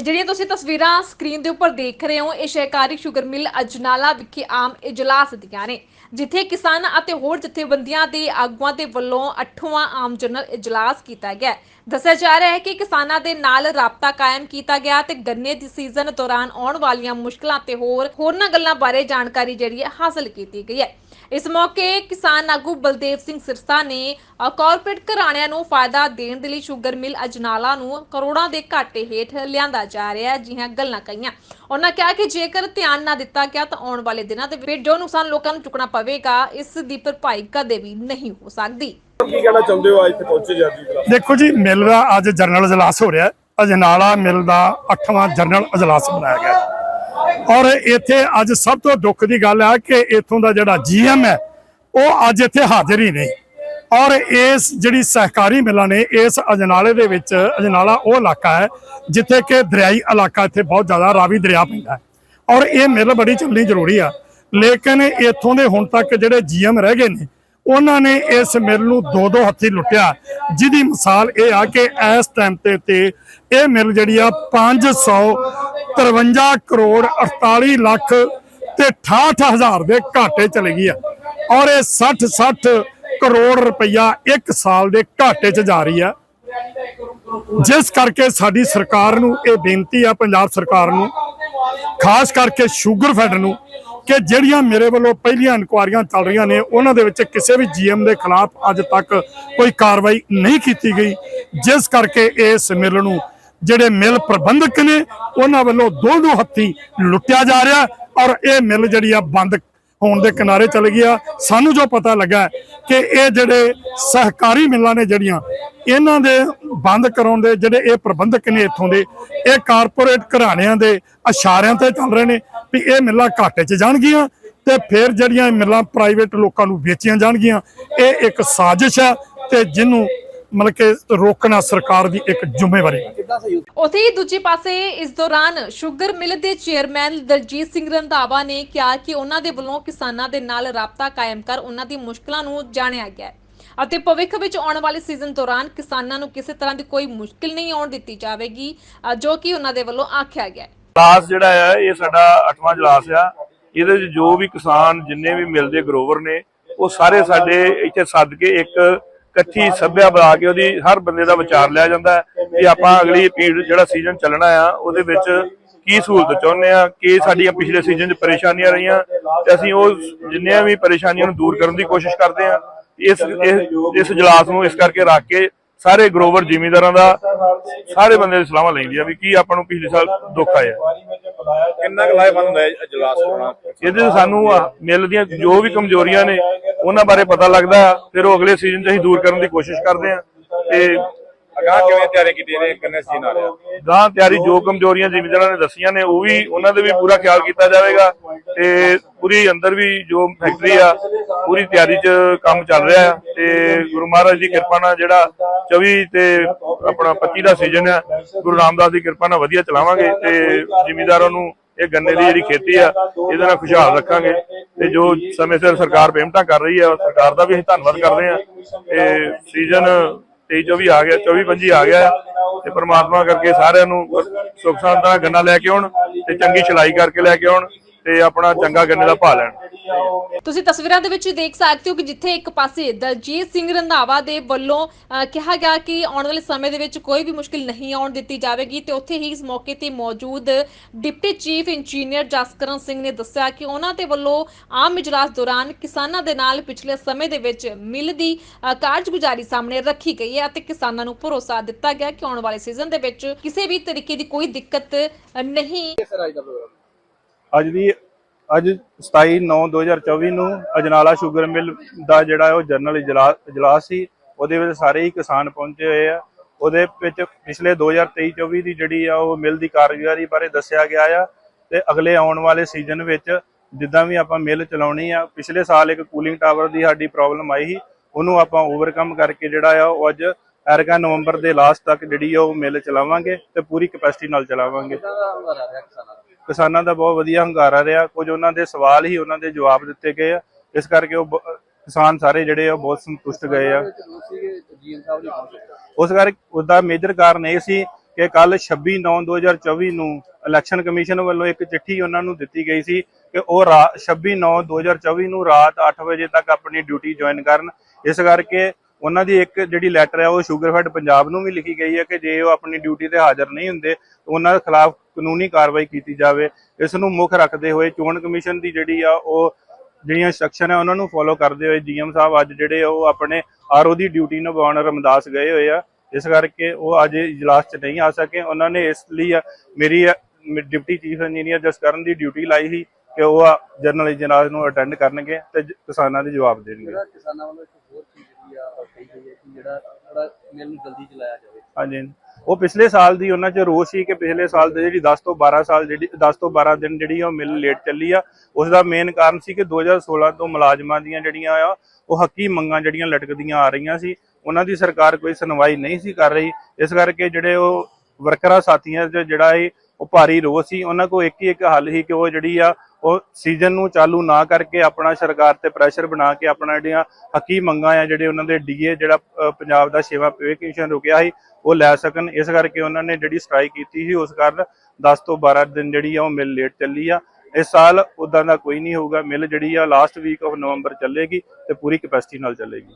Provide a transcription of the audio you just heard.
ਜਿਹੜੀਆਂ ਤੁਸੀਂ ਤਸਵੀਰਾਂ ਸਕਰੀਨ ਦੇ ਉੱਪਰ ਦੇਖ ਰਹੇ ਹੋ, ਇਹ ਸਹਿਕਾਰੀ ਸ਼ੂਗਰ ਮਿਲ ਅਜਨਾਲਾ ਵਿਖੇ ਆਮ ਇਜਲਾਸ ਦੀਆਂ ਨੇ, ਜਿੱਥੇ ਕਿਸਾਨ ਅਤੇ ਹੋਰ ਜਥੇਬੰਦੀਆਂ ਦੇ ਆਗੂਆਂ ਦੇ ਵੱਲੋਂ 8ਵਾਂ ਆਮ ਜਨਰਲ ਇਜਲਾਸ ਕੀਤਾ ਗਿਆ। ਦੱਸਿਆ ਜਾ ਰਿਹਾ ਹੈ ਕਿ ਕਿਸਾਨਾਂ ਦੇ ਨਾਲ ਰਾਬਤਾ ਕਾਇਮ ਕੀਤਾ ਗਿਆ ਤੇ ਗੰਨੇ ਦੀ ਸੀਜ਼ਨ ਦੌਰਾਨ ਆਉਣ ਵਾਲੀਆਂ ਮੁਸ਼ਕਲਾਂ ਤੇ ਹੋਰ, ਹੋਰਨਾਂ ਗੱਲਾਂ ਬਾਰੇ ਜਾਣਕਾਰੀ ਜਿਹੜੀ ਹੈ ਹਾਸਲ ਕੀਤੀ ਗਈ ਹੈ। ਇਸ ਮੌਕੇ ਕਿਸਾਨ ਆਗੂ ਬਲਦੇਵ ਸਿੰਘ ਸਿਰਸਾ ਨੇ ਕਾਰਪੋਰੇਟ ਘਰਾਣਿਆਂ ਨੂੰ ਫਾਇਦਾ ਦੇਣ ਦੇ ਲਈ ਸ਼ੂਗਰ ਮਿਲ ਅਜਨਾਲਾ ਨੂੰ ਕਰੋੜਾਂ ਦੇ ਘਾਟੇ ਹੇਠ ਲਿਆਂਦਾ ਜਾ ਰਿਹਾ ਹੈ। ਜਿਹਾਂ ਗੱਲਾਂ ਕਹੀਆਂ। ਉਹਨਾਂ ਕਿਹਾ ਕਿ ਜੇਕਰ ਧਿਆਨ ਨਾ ਦਿੱਤਾ ਗਿਆ ਤਾਂ ਆਉਣ ਵਾਲੇ ਦਿਨਾਂ ਦੇ ਵਿੱਚ ਜੋ ਨੁਕਸਾਨ ਲੋਕਾਂ ਨੂੰ ਚੁੱਕਣਾ ਪਵੇਗਾ ਇਸ ਦੀ ਭਰਪਾਈ ਕਦੇ ਵੀ ਨਹੀਂ ਹੋ ਸਕਦੀ। ਕੀ ਕਹਿਣਾ ਚਾਹੁੰਦੇ ਹੋ? ਅੱਜ ਇੱਥੇ ਪਹੁੰਚੇ ਜੀ ਅੱਜ ਇਜਲਾਸ ਦੇਖੋ ਜੀ ਮਿਲ ਦਾ ਅੱਜ ਜਰਨਲ ਇਜਲਾਸ ਹੋ ਰਿਹਾ ਹੈ। ਅਜਨਾਲਾ ਮਿਲ ਦਾ 8ਵਾਂ ਜਰਨਲ ਇਜਲਾਸ ਬਣਾਇਆ ਗਿਆ ਹੈ। ਔਰ ਇੱਥੇ ਅੱਜ ਸਭ ਤੋਂ ਦੁੱਖ ਦੀ ਗੱਲ ਹੈ ਕਿ ਇੱਥੋਂ ਦਾ ਜਿਹੜਾ ਜੀਐਮ ਹੈ, ਉਹ ਅੱਜ ਇੱਥੇ ਹਾਜ਼ਰ ਹੀ ਨਹੀਂ। ਔਰ ਇਸ ਜਿਹੜੀ ਸਹਿਕਾਰੀ ਮਿਲਾਂ ਨੇ, ਇਸ ਅਜਨਾਲੇ ਦੇ ਵਿੱਚ, ਅਜਨਾਲਾ ਉਹ ਇਲਾਕਾ ਹੈ, ਜਿੱਥੇ ਕਿ ਦਰਿਆਈ ਇਲਾਕਾ ਇੱਥੇ ਬਹੁਤ ਜ਼ਿਆਦਾ ਰਾਵੀ ਦਰਿਆ ਪੈਂਦਾ ਹੈ। ਔਰ ਇਹ ਮਿਲ ਬੜੀ ਚੱਲਣੀ ਜ਼ਰੂਰੀ ਆ। ਲੇਕਿਨ ਇੱਥੋਂ ਦੇ ਹੁਣ ਤੱਕ ਜਿਹੜੇ ਜੀਐਮ ਰਹਿ ਗਏ ਨੇ ਉਹਨਾਂ ਨੇ ਇਸ ਮਿਲ ਨੂੰ ਦੋ ਦੋ ਹੱਥੀ ਲੁੱਟਿਆ। ਜਿਹਦੀ ਮਿਸਾਲ ਇਹ ਆ ਕਿ ਇਸ ਟਾਈਮ ਤੇ ਤੇ ਇਹ ਮਿਲ ਜਿਹੜੀ ਆ 553 ਕਰੋੜ 48 ਲੱਖ ਤੇ 68 ਹਜ਼ਾਰ ਦੇ ਘਾਟੇ ਚਲੇ ਗਈ ਆ। ਔਰ ਇਹ 60 60 ਕਰੋੜ ਰੁਪਈਆ ਇੱਕ ਸਾਲ ਦੇ ਘਾਟੇ 'ਚ ਜਾ ਰਹੀ ਆ। ਜਿਸ ਕਰਕੇ ਸਾਡੀ ਸਰਕਾਰ ਨੂੰ ਇਹ ਬੇਨਤੀ ਆ, ਪੰਜਾਬ ਸਰਕਾਰ ਨੂੰ, ਖਾਸ ਕਰਕੇ ਸ਼ੂਗਰ ਫੈਡ ਨੂੰ ਕਿ ਜਿਹੜੀਆਂ ਮੇਰੇ ਵੱਲੋਂ ਪਹਿਲੀਆਂ ਇਨਕੁਆਰੀਆਂ ਚੱਲ ਰਹੀਆਂ ਨੇ, ਉਹਨਾਂ ਦੇ ਵਿੱਚ ਕਿਸੇ ਵੀ ਜੀਐਮ ਦੇ ਖਿਲਾਫ ਅੱਜ ਤੱਕ ਕੋਈ ਕਾਰਵਾਈ ਨਹੀਂ ਕੀਤੀ ਗਈ। ਜਿਸ ਕਰਕੇ ਇਸ ਮਿਲ ਨੂੰ ਜਿਹੜੇ ਮਿਲ ਪ੍ਰਬੰਧਕ ਨੇ, ਉਹਨਾਂ ਵੱਲੋਂ ਦੋ ਦੋ ਹੱਥੀ ਲੁੱਟਿਆ ਜਾ ਰਿਹਾ ਔਰ ਇਹ ਮਿਲ ਜਿਹੜੀ ਆ ਬੰਦ ਹੋਣ ਦੇ ਕਿਨਾਰੇ ਚਲ ਗਿਆ ਸਾਨੂੰ ਜੋ ਪਤਾ ਲੱਗਾ ਕਿ ਇਹ ਜਿਹੜੇ ਸਹਿਕਾਰੀ ਮਿੱਲਾਂ ਨੇ ਜਿਹੜੀਆਂ, ਇਹਨਾਂ ਦੇ ਬੰਦ ਕਰਾਉਣ ਦੇ ਜਿਹੜੇ ਇਹ ਪ੍ਰਬੰਧਕ ਨੇ ਇੱਥੋਂ ਦੇ, ਇਹ ਕਾਰਪੋਰੇਟ ਘਰਾਣਿਆਂ ਦੇ ਇਸ਼ਾਰਿਆਂ ਤੇ ਚੱਲ ਰਹੇ ਨੇ। ਵੀ ਇਹ ਮਿੱਲਾਂ ਘਾਟੇ 'ਚ ਜਾਣਗੀਆਂ ਤੇ ਫਿਰ ਜਿਹੜੀਆਂ ਇਹ ਮਿੱਲਾਂ ਪ੍ਰਾਈਵੇਟ ਲੋਕਾਂ ਨੂੰ ਵੇਚੀਆਂ ਜਾਣਗੀਆਂ ਇਹ ਇੱਕ ਸਾਜ਼ਿਸ਼ ਹੈ ਤੇ ਜਿਹਨੂੰ ਮਤਲਬ ਕਿ ਰੋਕਣਾ ਸਰਕਾਰ ਦੀ ਇੱਕ ਜ਼ਿੰਮੇਵਾਰੀ ਹੈ। ਉਥੇ ਹੀ ਦੂਜੇ ਪਾਸੇ ਇਸ ਦੌਰਾਨ ਸ਼ੂਗਰ ਮਿਲ ਦੇ ਚੇਅਰਮੈਨ ਦਲਜੀਤ ਸਿੰਘ ਰੰਧਾਵਾ ਨੇ ਕਿਹਾ ਕਿ ਉਹਨਾਂ ਦੇ ਵੱਲੋਂ ਕਿਸਾਨਾਂ ਦੇ ਨਾਲ ਰਾਬਤਾ ਕਾਇਮ ਕਰ ਉਹਨਾਂ ਦੀ ਮੁਸ਼ਕਲਾਂ ਨੂੰ ਜਾਣਿਆ ਗਿਆ ਅਤੇ ਭਵਿੱਖ ਵਿੱਚ ਆਉਣ ਵਾਲੇ ਸੀਜ਼ਨ ਦੌਰਾਨ ਕਿਸਾਨਾਂ ਨੂੰ ਕਿਸੇ ਤਰ੍ਹਾਂ ਦੀ ਕੋਈ ਮੁਸ਼ਕਿਲ ਨਹੀਂ ਆਉਣ ਦਿੱਤੀ ਜਾਵੇਗੀ ਜੋ ਕਿ ਉਹਨਾਂ ਦੇ ਵੱਲੋਂ ਆਖਿਆ ਗਿਆ ਹੈ। ਇਜਲਾਸ ਜਿਹੜਾ ਆ, ਇਹ ਸਾਡਾ 8ਵਾਂ ਇਜਲਾਸ ਆ। ਇਹਦੇ ਵਿੱਚ ਜੋ ਵੀ ਕਿਸਾਨ ਜਿੰਨੇ ਵੀ ਮਿਲਦੇ ਗਰੋਵਰ ਨੇ, ਉਹ ਸਾਰੇ ਸਾਡੇ ਇੱਥੇ ਸੱਦ ਕੇ ਇੱਕ ਇਕੱਠੀ ਸਭਿਆ ਬਣਾ ਕੇ ਉਹਦੀ ਹਰ ਬੰਦੇ ਦਾ ਵਿਚਾਰ ਲਿਆ ਜਾਂਦਾ ਹੈ ਕਿ ਆਪਾਂ ਅਗਲੀ ਪੀੜ ਜਿਹੜਾ ਸੀਜ਼ਨ ਚੱਲਣਾ ਆ, ਉਹਦੇ ਵਿੱਚ ਕੀ ਸਹੂਲਤ ਚਾਹੁੰਦੇ ਆ, ਕਿ ਸਾਡੀਆਂ ਪਿਛਲੇ ਸੀਜ਼ਨ 'ਚ ਪਰੇਸ਼ਾਨੀਆਂ ਰਹੀਆਂ ਤੇ ਅਸੀਂ ਉਹ ਜਿੰਨੀਆਂ ਵੀ ਪਰੇਸ਼ਾਨੀਆਂ ਨੂੰ ਦੂਰ ਕਰਨ ਦੀ ਕੋਸ਼ਿਸ਼ ਕਰਦੇ ਆ, ਇਸ ਇਸ ਇਸ ਇਜਲਾਸ ਨੂੰ ਇਸ ਕਰਕੇ ਰੱਖ ਕੇ ਸਾਰੇ ਗਰੋਵਰ ਜ਼ਿਮੀਂਦਾਰਾਂ ਦਾ ਸਾਰੇ ਬੰਦੇ ਦੀ ਸਲਾਹਾਂ ਲੈਂਦੀ ਆ ਵੀ ਕੀ ਆਪਾਂ ਨੂੰ ਪਿਛਲੇ ਸਾਲ ਦੁੱਖ ਆਇਆ। ਕਿੰਨਾ ਕੁ ਲਾਹੇਵੰਦ ਹੁੰਦਾ ਹੈ ਇਜਲਾਸ ਹੋਣਾ? ਇਹਦੇ 'ਚ ਸਾਨੂੰ ਆਹ ਮਿਲ ਦੀਆਂ ਜੋ ਵੀ ਕਮਜ਼ੋਰੀਆਂ ਨੇ ਉਹਨਾਂ ਬਾਰੇ ਪਤਾ ਲੱਗਦਾ ਫਿਰ ਉਹ ਅਗਲੇ ਸੀਜ਼ਨ 'ਚ ਅਸੀਂ ਦੂਰ ਕਰਨ ਦੀ ਕੋਸ਼ਿਸ਼ ਕਰਦੇ ਆ ਤੇ ਅਗਾਹ ਕਿਵੇਂ ਤਿਆਰੀ ਕੀਤੀ ਨੇ ਕੰਨੇ ਸੀਨ ਆ ਗਾਂ ਤਿਆਰੀ ਜੋ ਕਮਜ਼ੋਰੀਆਂ ਜ਼ਿਮੀਂਦਾਰਾਂ ਨੇ ਦੱਸੀਆਂ ਨੇ, ਉਹ ਵੀ ਉਹਨਾਂ ਦੇ ਵੀ ਪੂਰਾ ਖਿਆਲ ਕੀਤਾ ਜਾਵੇਗਾ ਤੇ ਪੂਰੀ ਅੰਦਰ ਵੀ ਜੋ ਫੈਕਟਰੀ ਆ, ਪੂਰੀ ਤਿਆਰੀ 'ਚ ਕੰਮ ਚੱਲ ਰਿਹਾ ਆ ਤੇ ਗੁਰੂ ਮਹਾਰਾਜ ਦੀ ਕਿਰਪਾ ਨਾਲ ਜਿਹੜਾ 24 ਤੇ ਆਪਣਾ 25 ਦਾ ਸੀਜ਼ਨ ਆ, ਗੁਰੂ ਰਾਮਦਾਸ ਦੀ ਕਿਰਪਾ ਨਾਲ ਵਧੀਆ ਚਲਾਵਾਂਗੇ ਤੇ ਜ਼ਿਮੀਂਦਾਰਾਂ ਨੂੰ ਇਹ ਗੰਨੇ ਦੀ ਜਿਹੜੀ ਖੇਤੀ ਆ, ਇਹਦੇ ਨਾਲ ਖੁਸ਼ਹਾਲ ਰੱਖਾਂਗੇ ਤੇ ਜੋ ਸਮੇਂ ਸਿਰ ਸਰਕਾਰ ਪੇਮੈਂਟਾਂ ਕਰ ਰਹੀ ਆ, ਸਰਕਾਰ ਦਾ ਵੀ ਅਸੀਂ ਧੰਨਵਾਦ ਕਰਦੇ ਆ ਤੇ ਸੀਜ਼ਨ 23 24 ਆ ਗਿਆ 24 25 ਆ ਗਿਆ ਤੇ ਪ੍ਰਮਾਤਮਾ ਕਰਕੇ ਸਾਰਿਆਂ ਨੂੰ ਸੁੱਖ ਸ਼ਾਂਤੀ ਨਾਲ ਗੰਨਾ ਲੈ ਕੇ ਆਉਣ ਤੇ ਚੰਗੀ ਛਲਾਈ ਕਰਕੇ ਲੈ ਕੇ ਆਉਣ। ਤੇ ਆਪਣਾ ਚੰਗਾ ਗੰਨੇ ਦਾ ਭਾਅ ਲੈਣ। ਤੁਸੀਂ ਤਸਵੀਰਾਂ ਦੇ ਵਿੱਚ ਦੇਖ ਸਕਦੇ ਹੋ ਕਿ ਜਿੱਥੇ ਇੱਕ ਪਾਸੇ ਦਲਜੀਤ ਸਿੰਘ ਰੰਧਾਵਾ ਦੇ ਵੱਲੋਂ ਕਿਹਾ ਗਿਆ ਕਿ ਆਉਣ ਵਾਲੇ ਸਮੇਂ ਦੇ ਵਿੱਚ ਕੋਈ ਵੀ ਮੁਸ਼ਕਿਲ ਨਹੀਂ ਆਉਣ ਦਿੱਤੀ ਜਾਵੇਗੀ ਤੇ ਉੱਥੇ ਹੀ ਇਸ ਮੌਕੇ ਤੇ ਮੌਜੂਦ deputy chief engineer Jaskaran Singh ਨੇ ਦੱਸਿਆ ਕਿ ਉਹਨਾਂ ਦੇ ਵੱਲੋਂ ਆਮ ਇਜਲਾਸ ਦੌਰਾਨ ਕਿਸਾਨਾਂ ਦੇ ਨਾਲ ਪਿਛਲੇ ਸਮੇਂ ਦੇ ਵਿੱਚ ਮਿਲ ਦੀ ਕਾਰਜਗੁਜ਼ਾਰੀ ਸਾਹਮਣੇ ਰੱਖੀ ਗਈ ਹੈ ਅਤੇ ਕਿਸਾਨਾਂ ਨੂੰ ਭਰੋਸਾ ਦਿੱਤਾ ਗਿਆ ਕਿ ਆਉਣ ਵਾਲੇ ਸੀਜ਼ਨ ਦੇ ਵਿੱਚ ਕਿਸੇ ਵੀ ਤਰੀਕੇ ਦੀ ਕੋਈ ਦਿੱਕਤ ਨਹੀਂ। ਅੱਜ ਦੀ ਅੱਜ 27 9 2024 ਨੂੰ ਅਜਨਾਲਾ ਸ਼ੂਗਰ ਮਿਲ ਦਾ ਜਿਹੜਾ ਉਹ ਜਨਰਲ ਇਜਲਾ- ਇਜਲਾਸ ਸੀ, ਉਹਦੇ ਵਿੱਚ ਸਾਰੇ ਹੀ ਕਿਸਾਨ ਪਹੁੰਚੇ ਹੋਏ ਆ। ਉਹਦੇ ਵਿੱਚ ਪਿਛਲੇ 2023 24 ਦੀ ਜਿਹੜੀ ਆ ਉਹ ਮਿਲ ਦੀ ਕਾਰਗੁਜ਼ਾਰੀ ਬਾਰੇ ਦੱਸਿਆ ਗਿਆ ਆ ਤੇ ਅਗਲੇ ਆਉਣ ਵਾਲੇ ਸੀਜ਼ਨ ਵਿੱਚ ਜਿੱਦਾਂ ਵੀ ਆਪਾਂ ਮਿਲ ਚਲਾਉਣੀ ਆ, ਪਿਛਲੇ ਸਾਲ ਇੱਕ ਕੂਲਿੰਗ ਟਾਵਰ ਦੀ ਸਾਡੀ ਪ੍ਰੋਬਲਮ ਆਈ ਸੀ, ਉਹਨੂੰ ਆਪਾਂ ਓਵਰਕਮ ਕਰਕੇ ਜਿਹੜਾ ਆ ਉਹ ਅੱਜ ਐਰਗਾ ਨਵੰਬਰ ਦੇ ਲਾਸਟ ਤੱਕ ਜਿਹੜੀ ਆ ਉਹ ਮਿਲ ਚਲਾਵਾਂਗੇ ਤੇ ਪੂਰੀ ਕਪੈਸਿਟੀ ਨਾਲ ਚਲਾਵਾਂਗੇ। ਕਿਸਾਨਾਂ ਦਾ ਬਹੁਤ ਵਧੀਆ ਹੰਗਾਰਾ ਰਿਹਾ। ਕੁਝ ਉਹਨਾਂ ਦੇ ਸਵਾਲ ਹੀ ਉਹਨਾਂ ਦੇ ਜਵਾਬ ਦਿੱਤੇ ਗਏ ਆ। ਇਸ ਕਰਕੇ ਉਹ ਕਿਸਾਨ ਸਾਰੇ ਜਿਹੜੇ ਆ ਬਹੁਤ ਸੰਤੁਸ਼ਟ ਗਏ ਆ। ਉਸ ਕਰਕੇ ਉਹਦਾ ਮੇਜਰ ਕਾਰਨ ਇਹ ਸੀ ਕਿ ਕੱਲ 26/9/2024 ਨੂੰ ਇਲੈਕਸ਼ਨ ਕਮਿਸ਼ਨ ਵੱਲੋਂ ਇੱਕ ਚਿੱਠੀ ਉਹਨਾਂ ਨੂੰ ਦਿੱਤੀ ਗਈ ਸੀ ਕਿ ਉਹ 26/9/2024 ਨੂੰ ਰਾਤ 8 ਵਜੇ ਤੱਕ ਆਪਣੀ ਡਿਊਟੀ ਜੁਆਇਨ ਕਰਨ। ਇਸ ਕਰਕੇ ਉਹਨਾਂ ਦੀ ਇੱਕ ਜਿਹੜੀ ਲੈਟਰ ਹੈ ਉਹ ਸ਼ੂਗਰਫੈਡ ਪੰਜਾਬ ਨੂੰ ਵੀ ਲਿਖੀ ਗਈ ਹੈ ਕਿ ਜੇ ਉਹ ਆਪਣੀ ਡਿਊਟੀ ਤੇ ਹਾਜ਼ਰ ਨਹੀਂ ਹੁੰਦੇ ਉਹਨਾਂ ਦੇ ਖਿਲਾਫ ਕਾਨੂੰਨੀ ਕਾਰਵਾਈ ਕੀਤੀ ਜਾਵੇ। ਇਸ ਨੂੰ ਮੁੱਖ ਰੱਖਦੇ ਹੋਏ ਚੋਣ ਕਮਿਸ਼ਨ ਦੀ ਜਿਹੜੀ ਆ ਉਹ ਜਿਹੜੀਆਂ ਇੰਸਟਰਕਸ਼ਨ ਹੈ ਉਹਨਾਂ ਨੂੰ ਫੋਲੋ ਕਰਦੇ ਹੋਏ ਜੀਐਮ ਸਾਹਿਬ ਅੱਜ ਜਿਹੜੇ ਉਹ ਆਪਣੇ ਆਰਓ ਦੀ ਡਿਊਟੀ ਨਿਭਾਉਣ ਰਮਦਾਸ ਗਏ ਹੋਏ ਆ। ਇਸ ਕਰਕੇ ਉਹ ਅੱਜ ਇਜਲਾਸ 'ਚ ਨਹੀਂ ਆ ਸਕੇ। ਉਹਨਾਂ ਨੇ ਇਸ ਲਈ ਮੇਰੀ ਡਿਪਟੀ ਚੀਫ ਇੰਜੀਨੀਅਰ ਜਸਕਰਨ ਦੀ ਡਿਊਟੀ ਲਾਈ ਸੀ ਕਿ ਉਹ ਜਨਰਲ ਇਜਲਾਸ ਨੂੰ ਅਟੈਂਡ ਕਰਨਗੇ ਤੇ ਕਿਸਾਨਾਂ ਦੇ ਜਵਾਬ ਦੇਣਗੇ। ਕਿਸਾਨਾਂ ਵੱਲੋਂ ਇੱਕ ਹੋਰ ਚੀਜ਼ ਜਿਹੜੀ ਆ ਉਹ ਕਹੀ ਗਈ ਹੈ ਕਿ ਜਿਹੜਾ ਥੋੜਾ ਮਿਲ ਨੂੰ ਜਲਦੀ ਚਲਾਇਆ ਜਾਵੇ। ਹਾਂਜੀ। ਉਹ ਪਿਛਲੇ ਸਾਲ ਦੀ ਉਹਨਾਂ 'ਚ ਰੋਸ ਸੀ ਕਿ ਪਿਛਲੇ ਸਾਲ ਦੇ ਜਿਹੜੀ 10 ਤੋਂ 12 ਸਾਲ ਜਿਹੜੀ 10 ਤੋਂ 12 ਦਿਨ ਜਿਹੜੀ ਉਹ ਮਿਲ ਲੇਟ ਚੱਲੀ ਆ। ਉਸ ਦਾ ਮੇਨ ਕਾਰਨ ਸੀ ਕਿ 2016 ਤੋਂ ਮੁਲਾਜ਼ਮਾਂ ਦੀਆਂ ਜਿਹੜੀਆਂ ਆ, ਉਹ ਹੱਕੀ ਮੰਗਾਂ ਜਿਹੜੀਆਂ ਲਟਕਦੀਆਂ ਆ ਰਹੀਆਂ ਸੀ। ਉਹਨਾਂ ਦੀ ਸਰਕਾਰ ਕੋਈ ਸੁਣਵਾਈ ਨਹੀਂ ਸੀ ਕਰ ਰਹੀ। ਇਸ ਕਰਕੇ ਜਿਹੜੇ ਉਹ ਵਰਕਰਾਂ ਸਾਥੀਆਂ 'ਚ ਜਿਹੜਾ ਇਹ ਉਹ ਭਾਰੀ ਰੋਸ ਸੀ, ਉਹਨਾਂ ਕੋ ਇੱਕ ਹੀ ਇੱਕ ਹੱਲ ਸੀ ਕਿ ਉਹ ਜਿਹੜੀ ਆ ਉਹ ਸੀਜ਼ਨ ਨੂੰ ਚਾਲੂ ਨਾ ਕਰਕੇ ਆਪਣਾ ਸਰਕਾਰ ਤੇ ਪ੍ਰੈਸ਼ਰ ਬਣਾ ਕੇ ਆਪਣਾ ਜਿਹੜੀਆਂ ਹੱਕੀ ਮੰਗਾਂ ਆ, ਜਿਹੜੇ ਉਹਨਾਂ ਦੇ ਡੀਏ ਜਿਹੜਾ ਪੰਜਾਬ ਦਾ ਸੇਵਾ ਪੇ ਕਮਿਸ਼ਨ ਰੁਕਿਆ ਸੀ, ਉਹ ਲੈ ਸਕਣ। ਇਸ ਕਰਕੇ ਉਹਨਾਂ ਨੇ ਜਿਹੜੀ ਸਟ੍ਰਾਈਕ ਕੀਤੀ ਸੀ, ਉਸ ਕਾਰਨ 10 ਤੋਂ 12 ਦਿਨ ਜਿਹੜੀ ਆ, ਉਹ ਮਿਲ ਲੇਟ ਚੱਲੀ ਆ। ਇਸ ਸਾਲ ਉਦਾਂ ਦਾ ਕੋਈ ਨਹੀਂ ਹੋਊਗਾ। ਮਿਲ ਜਿਹੜੀ ਆ ਲਾਸਟ ਵੀਕ ਆਫ ਨਵੰਬਰ ਚੱਲੇਗੀ ਤੇ ਪੂਰੀ ਕੈਪੈਸਿਟੀ ਨਾਲ ਚੱਲੇਗੀ।